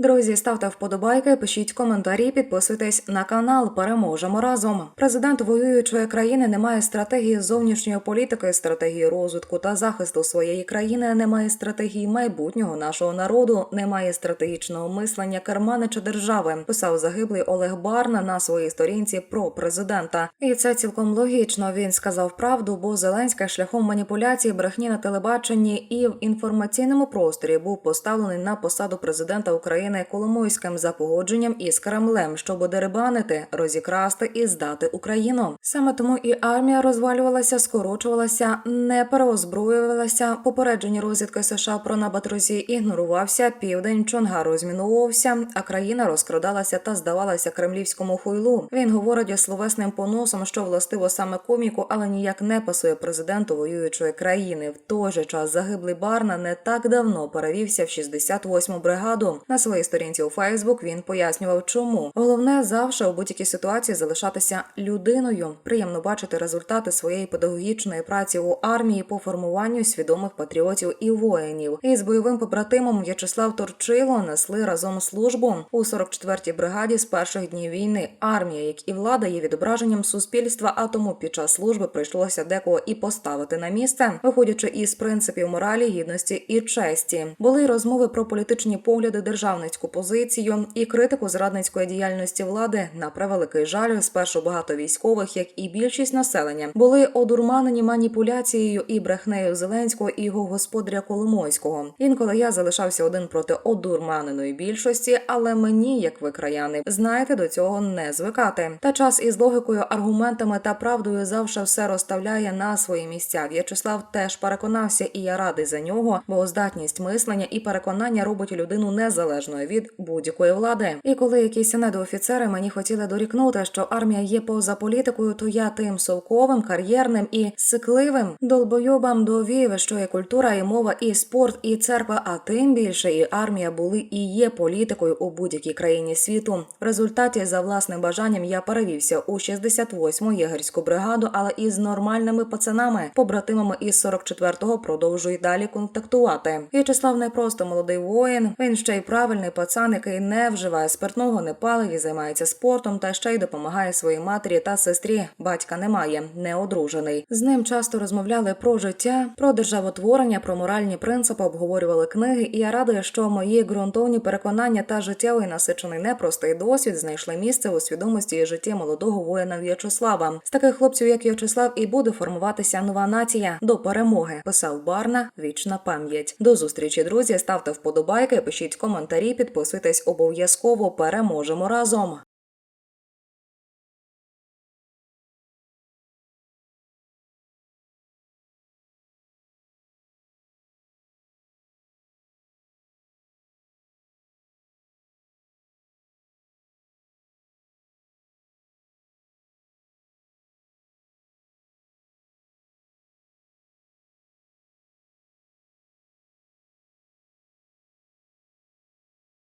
Друзі, ставте вподобайки, пишіть коментарі, підписуйтесь на канал. Переможемо разом. Президент воюючої країни не має стратегії зовнішньої політики, стратегії розвитку та захисту своєї країни, немає стратегії майбутнього нашого народу, немає стратегічного мислення керманича держави. Писав загиблий Олег Барна на своїй сторінці про президента. І це цілком логічно. Він сказав правду, бо Зеленський шляхом маніпуляцій, брехні на телебаченні і в інформаційному просторі був поставлений на посаду президента України Коломойським за погодженням із Кремлем, щоб дерибанити, розікрасти і здати Україну. Саме тому і армія розвалювалася, скорочувалася, не переозброювалася. Попередження розвідки США про напад Росії ігнорувався. Південь Чонгар розмінувався, а країна розкрадалася та здавалася кремлівському хуйлу. Він говорить словесним поносом, що властиво саме коміку, але ніяк не пасує президенту воюючої країни. В той же час загиблий Барна не так давно перевівся в 68-му бригаду. На своїй сторінці у Фейсбук він пояснював, чому головне завжди у будь-якій ситуації залишатися людиною. Приємно бачити результати своєї педагогічної праці у армії по формуванню свідомих патріотів і воїнів. І з бойовим побратимом В'ячеслав Торчило несли разом службу у 44-й бригаді з перших днів війни. Армія, як і влада, є відображенням суспільства, а тому під час служби прийшлося декого і поставити на місце, виходячи із принципів моралі, гідності і честі. Були розмови про політичні погляди, державницьку позицію і критику зрадницької діяльності влади. На превеликий жаль, спершу багато військових, як і більшість населення, були одурманені маніпуляцією і брехнею Зеленського і його господаря Коломойського. Інколи я залишався один проти одурманеної більшості, але мені, як ви краяни, знаєте, до цього не звикати. Та час із логікою, аргументами та правдою завжди все розставляє на свої місця. В'ячеслав теж переконався, і я радий за нього, бо здатність мислення і переконання робить людину незалежною від будь-якої влади. І коли якісь недоофіцери мені хотіли дорікнути, що армія є поза політикою, то я тим совковим, кар'єрним і сикливим долбойобам довів, що і культура, і мова, і спорт, і церква, а тим більше і армія були і є політикою у будь-якій країні світу. В результаті за власним бажанням я перевівся у 68-му єгерську бригаду, але із нормальними пацанами, побратимами із 44-го продовжую далі контактувати. В'ячеслав не просто молодий воїн, він ще й правильний пацан, який не вживає спиртного, не палить і займається спортом, та ще й допомагає своїй матері та сестрі. Батька немає, не одружений. З ним часто розмовляли про життя, про державотворення, про моральні принципи, обговорювали книги. І я радий, що мої ґрунтовні переконання та життєвий насичений непростий досвід знайшли місце у свідомості і житті молодого воїна В'ячеслава. З таких хлопців, як В'ячеслав, і буде формуватися нова нація до перемоги. Писав Барна. Вічна пам'ять. До зустрічі, друзі. Ставте вподобайки, пишіть коментарі, підписуйтесь обов'язково. Переможемо разом.